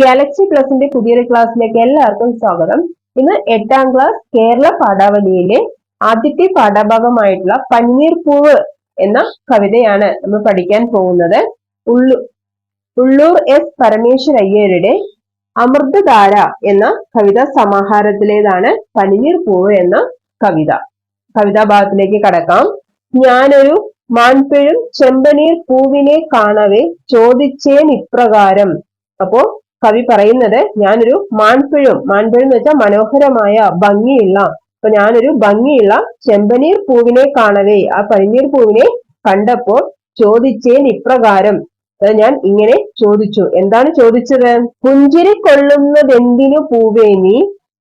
Galaxy പ്ലസിന്റെ പുതിയൊരു ക്ലാസ്സിലേക്ക് എല്ലാവർക്കും സ്വാഗതം. ഇന്ന് എട്ടാം ക്ലാസ് കേരള പാഠാവലിയിലെ ആദ്യത്തെ പാഠഭാഗമായിട്ടുള്ള പന്നീർ പൂവ് എന്ന കവിതയാണ് നമ്മൾ പഠിക്കാൻ പോകുന്നത്. ഉള്ളു ഉള്ളൂർ എസ് പരമേശ്വരയ്യരുടെ അമൃതധാര എന്ന കവിതാ സമാഹാരത്തിലേതാണ് പനിനീർ പൂവ് എന്ന കവിത. കവിതാഭാഗത്തിലേക്ക് കടക്കാം. ഞാനൊരു മാൻപിഴും ചെമ്പനീർ പൂവിനെ കാണവേ ചോദിച്ചേൻ ഇപ്രകാരം. അപ്പോ കവി പറയുന്നത് ഞാനൊരു മാൻപിഴും മാൻപിഴും എന്ന് വെച്ചാൽ മനോഹരമായ ഭംഗിയുള്ള അപ്പൊ ഞാനൊരു ഭംഗിയുള്ള ചെമ്പനീർ പൂവിനെ കാണവേ ആ പനിനീർ പൂവിനെ കണ്ടപ്പോൾ ചോദിച്ചേൻ ഇപ്രകാരം. ഞാൻ ഇങ്ങനെ ചോദിച്ചു. എന്താണ് ചോദിച്ചത്? പുഞ്ചിരി കൊള്ളുന്നതെന്തിനു പൂവേ നീ?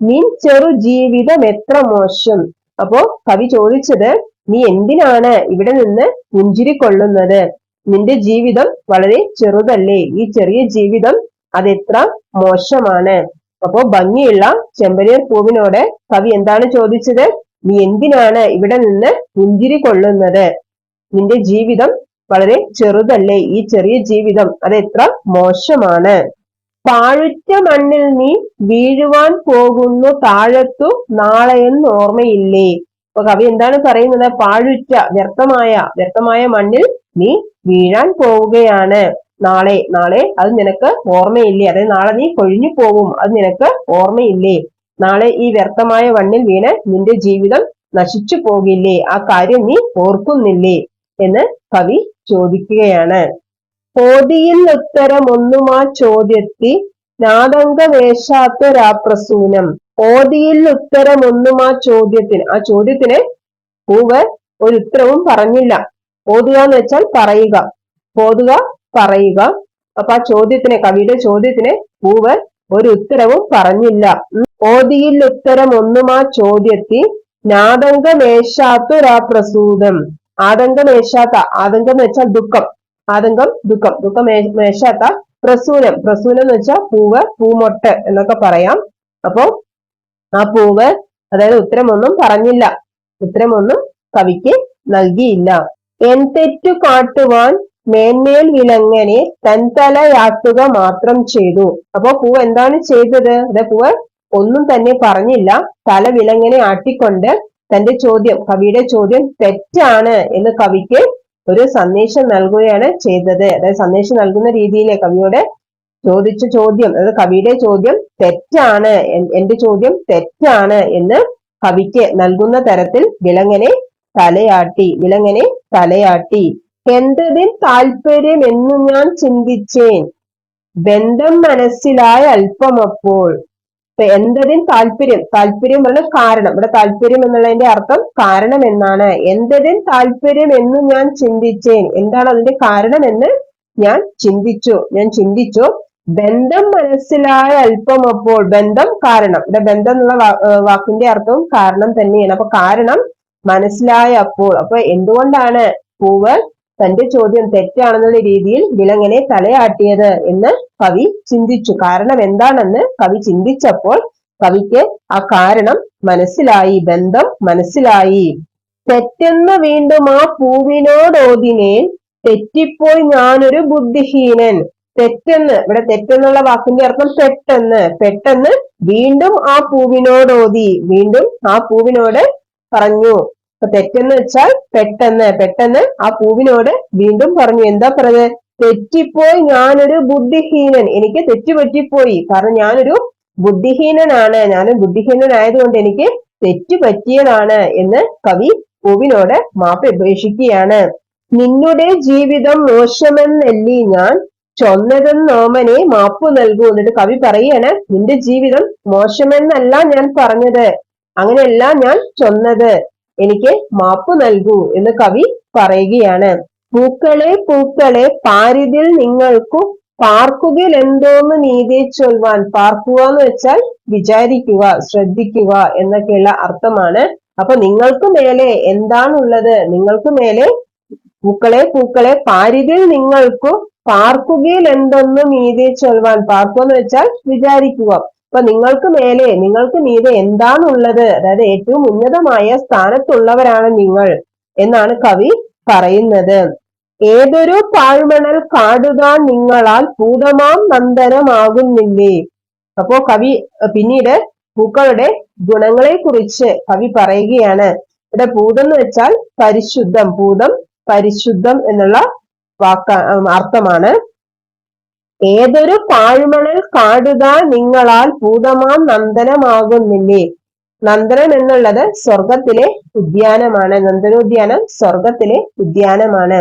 നിൻ ചെറു ജീവിതം എത്ര മോശം? അപ്പോ കവി ചോദിച്ചത് നീ എന്തിനാണ് ഇവിടെ നിന്ന് പുഞ്ചിരി കൊള്ളുന്നത്? നിന്റെ ജീവിതം വളരെ ചെറുതല്ലേ? ഈ ചെറിയ ജീവിതം അതെത്ര മോശമാണ്? അപ്പോ ഭംഗിയുള്ള ചെമ്പനീർ പൂവിനോട് കവി എന്താണ് ചോദിച്ചത്? നീ എന്തിനാണ് ഇവിടെ നിന്ന് പുഞ്ചിരി കൊള്ളുന്നത്? നിന്റെ ജീവിതം വളരെ ചെറുതല്ലേ? ഈ ചെറിയ ജീവിതം അതെത്ര മോശമാണ്? പാഴുറ്റ മണ്ണിൽ നീ വീഴുവാൻ പോകുന്നു താഴത്തു നാളെയെന്ന് ഓർമ്മയില്ലേ? അപ്പൊ കവി എന്താണ് പറയുന്നത്? പാഴുറ്റ വ്യർത്ഥമായ വ്യർത്ഥമായ മണ്ണിൽ നീ വീഴാൻ പോവുകയാണ്. നാളെ നാളെ അത് നിനക്ക് ഓർമ്മയില്ലേ? അതായത് നാളെ നീ കൊഴിഞ്ഞു പോകും അത് നിനക്ക് ഓർമ്മയില്ലേ? നാളെ ഈ വ്യർത്ഥമായ വണ്ണിൽ വീണ് നിന്റെ ജീവിതം നശിച്ചു പോകില്ലേ? ആ കാര്യം നീ ഓർക്കുന്നില്ലേ? എന്ന് കവി ചോദിക്കുകയാണ്. കോതിയിൽ ഉത്തരമൊന്നും ആ ചോദ്യത്തി നാദംഗവേഷാത്തൊരാപ്രസൂനം ഓതിയിൽ ആ ചോദ്യത്തിന് ആ ചോദ്യത്തിന് പൂവ് ഒരു ഉത്തരവും പറഞ്ഞില്ല. ഓതുക എന്ന് വെച്ചാൽ പറയുക. ഓതുക പറയുക. അപ്പൊ ആ ചോദ്യത്തിന് കവിയുടെ ചോദ്യത്തിന് പൂവൻ ഒരു ഉത്തരവും പറഞ്ഞില്ല. ഓതിയിൽ ഉത്തരം ഒന്നുമാ ചോദ്യത്തിൽ നാദംഗമേശാത്തൊരാപ്രസൂതം ആതങ്കമേശാത്ത ആതങ്കം എന്ന് വെച്ചാൽ ദുഃഖം. ആതങ്കം ദുഃഖം. ദുഃഖം മേശാത്ത പ്രസൂനം. പ്രസൂനം എന്ന് വെച്ചാൽ പൂവ് പൂമൊട്ട് എന്നൊക്കെ പറയാം. അപ്പോ ആ പൂവ് അതായത് ഉത്തരമൊന്നും പറഞ്ഞില്ല. ഉത്തരമൊന്നും കവിക്ക് നൽകിയില്ല. എൻ തെറ്റു കാട്ടുവാൻ മേന്മേൽ വിലങ്ങനെ തൻതലയാട്ടുക മാത്രം ചെയ്തു. അപ്പോ പൂവ് എന്താണ് ചെയ്തത്? അതെ പൂവ് ഒന്നും തന്നെ പറഞ്ഞില്ല. തല വിലങ്ങനെ ആട്ടിക്കൊണ്ട് തന്റെ ചോദ്യം കവിയുടെ ചോദ്യം തെറ്റാണ് എന്ന് കവിക്ക് ഒരു സന്ദേശം നൽകുകയാണ് ചെയ്തത്. അതായത് സന്ദേശം നൽകുന്ന രീതിയിലെ കവിയോട് ചോദിച്ച ചോദ്യം അതായത് കവിയുടെ ചോദ്യം തെറ്റാണ് എന്റെ ചോദ്യം തെറ്റാണ് എന്ന് കവിക്ക് നൽകുന്ന തരത്തിൽ വിലങ്ങനെ തലയാട്ടി വിലങ്ങനെ തലയാട്ടി. എന്തതിൻ താല്പര്യം എന്നു ഞാൻ ചിന്തിച്ചേൻ? ബന്ധം മനസ്സിലായ അല്പമപ്പോൾ. എന്തതിൽ താല്പര്യം? താല്പര്യം പറഞ്ഞ കാരണം. ഇവിടെ താല്പര്യം എന്നുള്ളതിന്റെ അർത്ഥം കാരണം എന്നാണ്. എന്തതിൽ താല്പര്യം എന്ന് ഞാൻ ചിന്തിച്ചേൻ? എന്താണ് അതിന്റെ കാരണം എന്ന് ഞാൻ ചിന്തിച്ചു. ഞാൻ ചിന്തിച്ചു ബന്ധം മനസ്സിലായ അല്പം അപ്പോൾ ബന്ധം കാരണം. ഇവിടെ ബന്ധം എന്നുള്ള വാക്കിന്റെ അർത്ഥവും കാരണം തന്നെയാണ്. അപ്പൊ കാരണം മനസ്സിലായ അപ്പോൾ. അപ്പൊ എന്തുകൊണ്ടാണ് പൂവ് തന്റെ ചോദ്യം തെറ്റാണെന്നുള്ള രീതിയിൽ വിലങ്ങനെ തലയാട്ടിയത് എന്ന് കവി ചിന്തിച്ചു. കാരണം എന്താണെന്ന് കവി ചിന്തിച്ചപ്പോൾ കവിക്ക് ആ കാരണം മനസ്സിലായി ബന്ധം മനസ്സിലായി. തെറ്റെന്ന് വീണ്ടും ആ പൂവിനോടോതിനേൻ തെറ്റിപ്പോയി ഞാനൊരു ബുദ്ധിഹീനൻ. തെറ്റെന്ന് ഇവിടെ തെറ്റെന്നുള്ള വാക്കിന്റെ അർത്ഥം പെട്ടെന്ന്. പെട്ടെന്ന് വീണ്ടും ആ പൂവിനോടോതി വീണ്ടും ആ പൂവിനോട് പറഞ്ഞു. അപ്പൊ തെറ്റെന്ന് വെച്ചാൽ പെട്ടെന്ന് പെട്ടെന്ന് ആ പൂവിനോട് വീണ്ടും പറഞ്ഞു. എന്താ പറഞ്ഞത്? തെറ്റിപ്പോയി ഞാനൊരു ബുദ്ധിഹീനൻ. എനിക്ക് തെറ്റുപറ്റിപ്പോയി. കാരണം ഞാനൊരു ബുദ്ധിഹീനനാണ്. ഞാൻ ബുദ്ധിഹീനനായതുകൊണ്ട് എനിക്ക് തെറ്റുപറ്റിയതാണ് എന്ന് കവി പൂവിനോട് മാപ്പ് അപേക്ഷിക്കുകയാണ്. നിന്നുടെ ജീവിതം മോശമെന്നല്ലി ഞാൻ ചൊന്നതെന്നോമനെ മാപ്പ് നൽകൂ എന്നിട്ട് കവി പറയാണ് നിന്റെ ജീവിതം മോശമെന്നല്ല ഞാൻ പറഞ്ഞത്. അങ്ങനെയല്ല ഞാൻ ചൊന്നത്. എനിക്ക് മാപ്പ് നൽകൂ എന്ന് കവി പറയുകയാണ്. പൂക്കളെ പൂക്കളെ പാരിതിൽ നിങ്ങൾക്കു പാർക്കുകയിൽ എന്തോന്ന് നീതി ചൊൽവാൻ പാർക്കുക എന്ന് വെച്ചാൽ വിചാരിക്കുക ശ്രദ്ധിക്കുക എന്നൊക്കെയുള്ള അർത്ഥമാണ്. അപ്പൊ നിങ്ങൾക്ക് മേലെ എന്താണുള്ളത്? നിങ്ങൾക്ക് മേലെ പൂക്കളെ പൂക്കളെ പാരിതിൽ നിങ്ങൾക്കു പാർക്കുകയിൽ എന്തൊന്ന് നീതി ചൊൽവാൻ പാർക്കുക എന്ന് വെച്ചാൽ വിചാരിക്കുക. അപ്പൊ നിങ്ങൾക്ക് മേലെ നിങ്ങൾക്ക് മീതെ എന്താണുള്ളത്? അതായത് ഏറ്റവും ഉന്നതമായ സ്ഥാനത്തുള്ളവരാണ് നിങ്ങൾ എന്നാണ് കവി പറയുന്നത്. ഏതൊരു പാഴ്മണൽ കാടുതാൻ നിങ്ങളാൽ പൂതമാം നന്ദനമാകുന്നില്ലേ? അപ്പോ കവി പിന്നീട് പൂക്കളുടെ ഗുണങ്ങളെ കുറിച്ച് കവി പറയുകയാണ്. ഇവിടെ പൂതം എന്ന് വെച്ചാൽ പരിശുദ്ധം പൂതം പരിശുദ്ധം എന്നുള്ള വാക്ക അർത്ഥമാണ്. ഏതൊരു പാഴ്മണൽ കാടുക നിങ്ങളാൽ ഭൂതമാം നന്ദനമാകുന്നില്ലേ? നന്ദനം എന്നുള്ളത് സ്വർഗത്തിലെ ഉദ്യാനമാണ്. നന്ദനോദ്യാനം സ്വർഗത്തിലെ ഉദ്യാനമാണ്.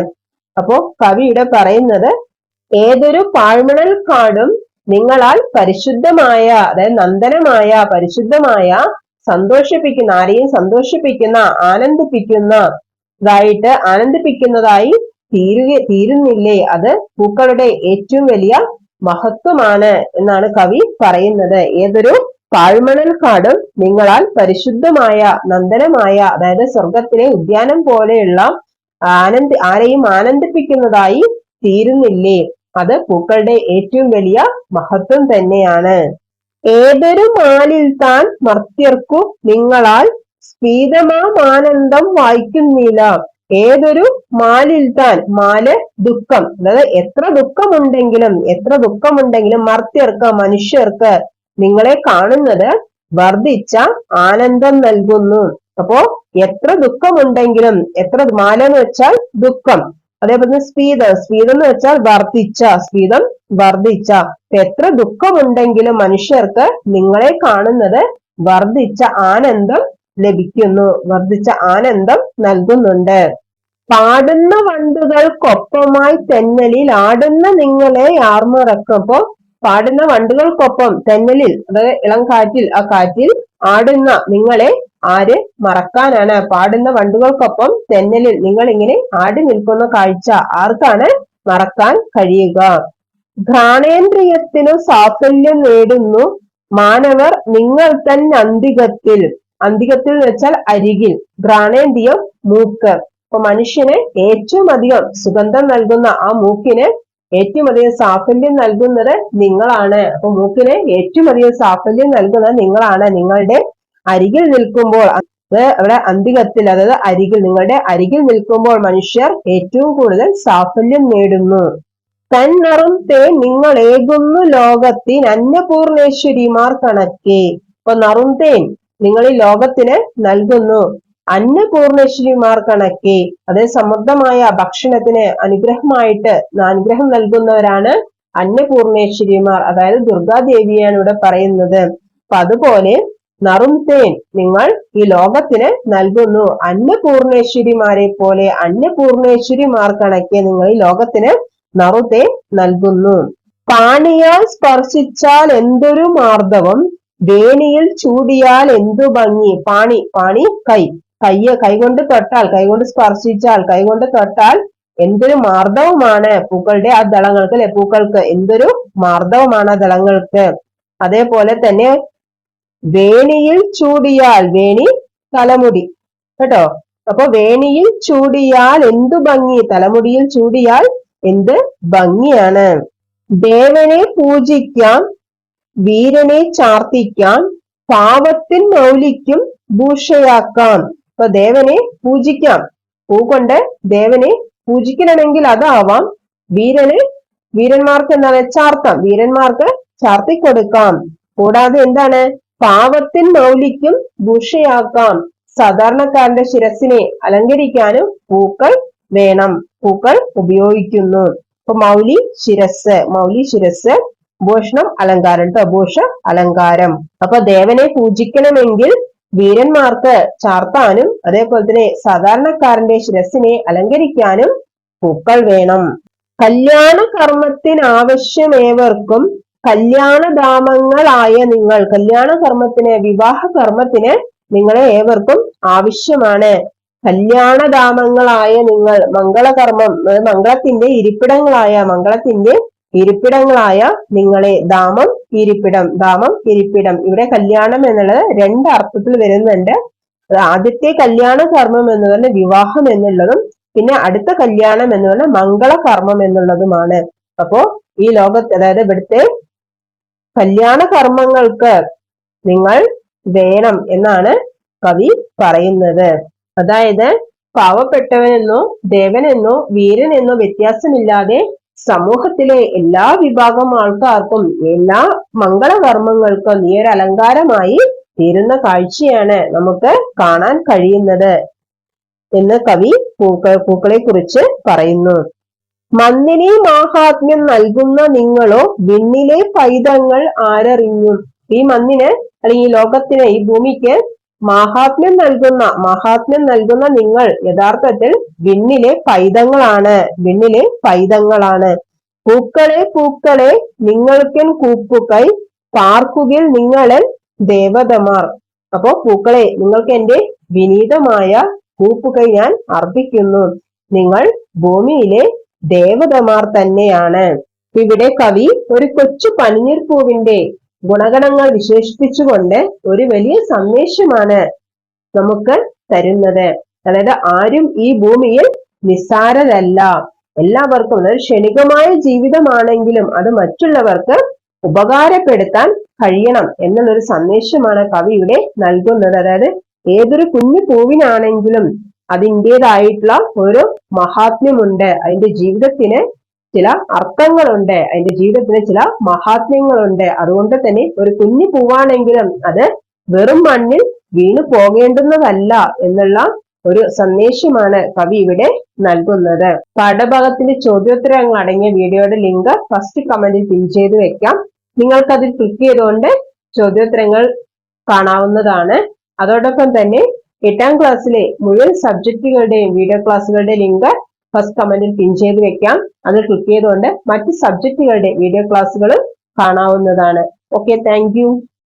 അപ്പോ കവിയുടെ പറയുന്നത് ഏതൊരു പാഴ്മണൽ കാടും നിങ്ങളാൽ പരിശുദ്ധമായ അതായത് നന്ദനമായ പരിശുദ്ധമായ സന്തോഷിപ്പിക്കുന്ന ആരെയും സന്തോഷിപ്പിക്കുന്ന ആനന്ദിപ്പിക്കുന്ന ഇതായിട്ട് ആനന്ദിപ്പിക്കുന്നതായി തീരുക തീരുന്നില്ലേ? അത് പൂക്കളുടെ ഏറ്റവും വലിയ മഹത്വമാണ് എന്നാണ് കവി പറയുന്നത്. ഏതൊരു പാഴ്മണൽ കാടും നിങ്ങളാൽ പരിശുദ്ധമായ നന്ദനമായ അതായത് സ്വർഗത്തിലെ ഉദ്യാനം പോലെയുള്ള ആനന്ദ ആരെയും ആനന്ദിപ്പിക്കുന്നതായി തീരുന്നില്ലേ? അത് പൂക്കളുടെ ഏറ്റവും വലിയ മഹത്വം തന്നെയാണ്. ഏതൊരു മാലിൽ താൻ മർത്യർക്കു നിങ്ങളാൽ സ്ഫീതമാനന്ദം വായിക്കുന്നില്ല. ഏതൊരു മാലിൽ താൻ മാൽ ദുഃഖം അതായത് എത്ര ദുഃഖമുണ്ടെങ്കിലും എത്ര ദുഃഖമുണ്ടെങ്കിലും മർത്യർക്ക് മനുഷ്യർക്ക് നിങ്ങളെ കാണുന്നത് വർദ്ധിച്ച ആനന്ദം നൽകുന്നു. അപ്പോ എത്ര ദുഃഖമുണ്ടെങ്കിലും എത്ര മാല എന്ന് വെച്ചാൽ ദുഃഖം. അതേപോലെ സ്പീതം സ്പീതം എന്ന് വെച്ചാൽ വർദ്ധിച്ച സ്പീതം വർദ്ധിച്ച. എത്ര ദുഃഖമുണ്ടെങ്കിലും മനുഷ്യർക്ക് നിങ്ങളെ കാണുന്നത് വർദ്ധിച്ച ആനന്ദം ലഭിക്കുന്നു. വർദ്ധിച്ച ആനന്ദം നൽകുന്നുണ്ട്. പാടുന്ന വണ്ടുകൾക്കൊപ്പമായി തെന്നലിൽ ആടുന്ന നിങ്ങളെ ആർമുറക്കപ്പോ പാടുന്ന വണ്ടുകൾക്കൊപ്പം തെന്നലിൽ അതായത് ഇളം കാറ്റിൽ ആ കാറ്റിൽ ആടുന്ന നിങ്ങളെ ആര് മറക്കാനാണ്? പാടുന്ന വണ്ടുകൾക്കൊപ്പം തെന്നലിൽ നിങ്ങൾ ഇങ്ങനെ ആടി നിൽക്കുന്ന കാഴ്ച ആർക്കാണ് മറക്കാൻ കഴിയുക? ഘ്രാണേന്ദ്രിയത്തിനു സാഫല്യം നേടുന്നു. മാനവർ നിങ്ങൾ തന്നെ അന്തികത്തിൽ. അന്തികത്തിൽ എന്ന് വെച്ചാൽ അരികിൽ. ഘ്രാണേന്ദ്രിയം മൂക്ക്. അപ്പൊ മനുഷ്യന് ഏറ്റവും അധികം സുഗന്ധം നൽകുന്ന ആ മൂക്കിന് ഏറ്റവും അധികം സാഫല്യം നൽകുന്നത് നിങ്ങളാണ്. അപ്പൊ മൂക്കിന് ഏറ്റവും അധികം സാഫല്യം നൽകുന്നത് നിങ്ങളാണ്. നിങ്ങളുടെ അരികിൽ നിൽക്കുമ്പോൾ അവിടെ അന്തികത്തിൽ അതായത് അരികിൽ നിങ്ങളുടെ അരികിൽ നിൽക്കുമ്പോൾ മനുഷ്യർ ഏറ്റവും കൂടുതൽ സാഫല്യം നേടുന്നു. തന്നറും തേ നിങ്ങൾ ഏകുന്നു ലോകത്തിൻ അന്നപൂർണേശ്വരിമാർ കണക്കെ. അപ്പൊ നറും തേൻ നിങ്ങൾ ഈ ലോകത്തിന് നൽകുന്നു. അന്നപൂർണേശ്വരിമാർ കണക്കെ അതേ സമൃദ്ധമായ ഭക്ഷണത്തിന് അനുഗ്രഹമായിട്ട് അനുഗ്രഹം നൽകുന്നവരാണ് അന്നപൂർണേശ്വരിമാർ അതായത് ദുർഗാദേവിയാണ് ഇവിടെ പറയുന്നത്. അപ്പൊ അതുപോലെ നറും തേൻ നിങ്ങൾ ഈ ലോകത്തിന് നൽകുന്നു. അന്നപൂർണേശ്വരിമാരെ പോലെ അന്നപൂർണേശ്വരിമാർ കണക്കെ നിങ്ങൾ ഈ ലോകത്തിന് നറുതേൻ നൽകുന്നു. പാണിയാൽ സ്പർശിച്ചാൽ എന്തൊരു മാർദ്ദവം? വേണിയിൽ ചൂടിയാൽ എന്തു ഭംഗി? പാണി പാണി കൈ. കയ്യ കൈകൊണ്ട് തൊട്ടാൽ കൈകൊണ്ട് സ്പർശിച്ചാൽ കൈകൊണ്ട് തൊട്ടാൽ എന്തൊരു മാർദ്ദവുമാണ് പൂക്കളുടെ ആ ദളങ്ങൾക്ക് അല്ലെ പൂക്കൾക്ക് എന്തൊരു മാർദ്ദവമാണ് ആ ദളങ്ങൾക്ക്. അതേപോലെ തന്നെ വേണിയിൽ ചൂടിയാൽ വേണി തലമുടി. കേട്ടോ? അപ്പൊ വേണിയിൽ ചൂടിയാൽ എന്തു ഭംഗി? തലമുടിയിൽ ചൂടിയാൽ എന്ത് ഭംഗിയാണ്? ദേവനെ പൂജിക്കാം വീരനെ ചാർത്തിക്കാൻ പാവത്തിൻ മൗലിക്കും ഭൂഷയാക്കാം. അപ്പൊ ദേവനെ പൂജിക്കാം. പൂ കൊണ്ട് ദേവനെ പൂജിക്കണമെങ്കിൽ അതാവാം വീരനെ വീരന്മാർക്ക് എന്താണ് ചാർത്താം. വീരന്മാർക്ക് ചാർത്തി കൊടുക്കാം കൂടാതെ എന്താണ്? പാവത്തിൻ മൗലിക്കും ഭൂഷയാക്കാം. സാധാരണക്കാരന്റെ ശിരസിനെ അലങ്കരിക്കാനും പൂക്കൾ വേണം. പൂക്കൾ ഉപയോഗിക്കുന്നു. അപ്പൊ മൗലി ശിരസ് മൗലി ശിരസ് ഭൂഷണം അലങ്കാരം കേട്ടോ ഭൂഷ അലങ്കാരം. അപ്പൊ ദേവനെ പൂജിക്കണമെങ്കിൽ വീരന്മാർക്ക് ചാർത്താനും അതേപോലെ തന്നെ സാധാരണക്കാരന്റെ ശിരസിനെ അലങ്കരിക്കാനും പൂക്കൾ വേണം. കല്യാണ കർമ്മത്തിനാവശ്യമേവർക്കും കല്യാണധാമങ്ങളായ നിങ്ങൾ കല്യാണ കർമ്മത്തിന് വിവാഹ കർമ്മത്തിന് നിങ്ങളെ ഏവർക്കും ആവശ്യമാണ്. കല്യാണധാമങ്ങളായ നിങ്ങൾ മംഗളകർമ്മം മംഗളത്തിന്റെ ഇരിപ്പിടങ്ങളായ മംഗളത്തിന്റെ ഇരിപ്പിടങ്ങളായ നിങ്ങളെ ദാമം ഇരിപ്പിടം ദാമം ഇരിപ്പിടം. ഇവിടെ കല്യാണം എന്നുള്ളത് രണ്ട് അർത്ഥത്തിൽ വരുന്നുണ്ട്. ആദ്യത്തെ കല്യാണ കർമ്മം എന്ന് വിവാഹം എന്നുള്ളതും പിന്നെ അടുത്ത കല്യാണം എന്ന് പറഞ്ഞ മംഗളകർമ്മം എന്നുള്ളതുമാണ്. അപ്പോ ഈ ലോകത്ത് അതായത് ഇവിടുത്തെ കല്യാണ കർമ്മങ്ങൾക്ക് നിങ്ങൾ വേണം എന്നാണ് കവി പറയുന്നത്. അതായത് പാവപ്പെട്ടവനെന്നോ ദേവനെന്നോ വീരനെന്നോ വ്യത്യാസമില്ലാതെ സമൂഹത്തിലെ എല്ലാ വിഭാഗം ആൾക്കാർക്കും എല്ലാ മംഗളകർമ്മങ്ങൾക്കും ഈ ഒരു അലങ്കാരമായി തീരുന്ന കാഴ്ചയാണ് നമുക്ക് കാണാൻ കഴിയുന്നത് എന്ന് കവി പൂക്ക പൂക്കളെ കുറിച്ച് പറയുന്നു. മണ്ണിനെ മാഹാത്മ്യം നൽകുന്ന നിങ്ങളോ വിണ്ണിലെ പൈതങ്ങൾ ആരറിഞ്ഞു? ഈ മണ്ണിന് അല്ലെങ്കിൽ ഈ ലോകത്തിന് ഈ ഭൂമിക്ക് മാഹാത്മ്യം നൽകുന്ന മഹാത്മ്യം നൽകുന്ന നിങ്ങൾ യഥാർത്ഥത്തിൽ വിണ്ണിലെ പൈതങ്ങളാണ്. വിണ്ണിലെ പൈതങ്ങളാണ്. പൂക്കളെ പൂക്കളെ നിങ്ങൾക്കൻ കൂപ്പുകൈ പാർക്കുകിൽ നിങ്ങളൻ ദേവതമാർ. അപ്പോ പൂക്കളെ നിങ്ങൾക്ക് എന്റെ വിനീതമായ കൂപ്പുകൈ ഞാൻ അർപ്പിക്കുന്നു. നിങ്ങൾ ഭൂമിയിലെ ദേവതമാർ തന്നെയാണ്. ഇവിടെ കവി ഒരു കൊച്ചു പനിനീർ പൂവിന്റെ ഗുണഗണങ്ങൾ വിശേഷിപ്പിച്ചുകൊണ്ട് ഒരു വലിയ സന്ദേശമാണ് നമുക്ക് തരുന്നത്. അതായത് ആരും ഈ ഭൂമിയിൽ നിസ്സാരരല്ല. എല്ലാവർക്കും അതായത് ക്ഷണികമായ ജീവിതമാണെങ്കിലും അത് മറ്റുള്ളവർക്ക് ഉപകാരപ്പെടുത്താൻ കഴിയണം എന്നുള്ളൊരു സന്ദേശമാണ് കവി ഇവിടെ നൽകുന്നത്. അതായത് ഏതൊരു കുഞ്ഞു പൂവിനാണെങ്കിലും അതിന്റെതായിട്ടുള്ള ഒരു മഹാത്മ്യമുണ്ട്. അതിന്റെ ജീവിതത്തിന് ചില അർത്ഥങ്ങളുണ്ട്. അതിന്റെ ജീവിതത്തിന് ചില മഹാത്മ്യങ്ങളുണ്ട്. അതുകൊണ്ട് തന്നെ ഒരു കുഞ്ഞു പൂവാണെങ്കിലും അത് വെറും മണ്ണിൽ വീണു പോകേണ്ടുന്നതല്ല എന്നുള്ള ഒരു സന്ദേശമാണ് കവി ഇവിടെ നൽകുന്നത്. പാഠഭാഗത്തിന്റെ ചോദ്യോത്തരങ്ങൾ അടങ്ങിയ വീഡിയോയുടെ ലിങ്ക് ഫസ്റ്റ് കമന്റിൽ പിൻ ചെയ്ത് വെക്കാം. നിങ്ങൾക്ക് അതിൽ ക്ലിക്ക് ചെയ്തുകൊണ്ട് ചോദ്യോത്തരങ്ങൾ കാണാവുന്നതാണ്. അതോടൊപ്പം തന്നെ എട്ടാം ക്ലാസ്സിലെ മുഴുവൻ സബ്ജക്റ്റുകളുടെയും വീഡിയോ ക്ലാസ്സുകളുടെ ലിങ്ക് ഫസ്റ്റ് കമന്റിൽ പിൻ ചെയ്ത് വെക്കാം. അത് ക്ലിക്ക് ചെയ്തുകൊണ്ട് മറ്റ് സബ്ജക്റ്റുകളുടെ വീഡിയോ ക്ലാസ്സുകൾ കാണാവുന്നതാണ്. Okay thank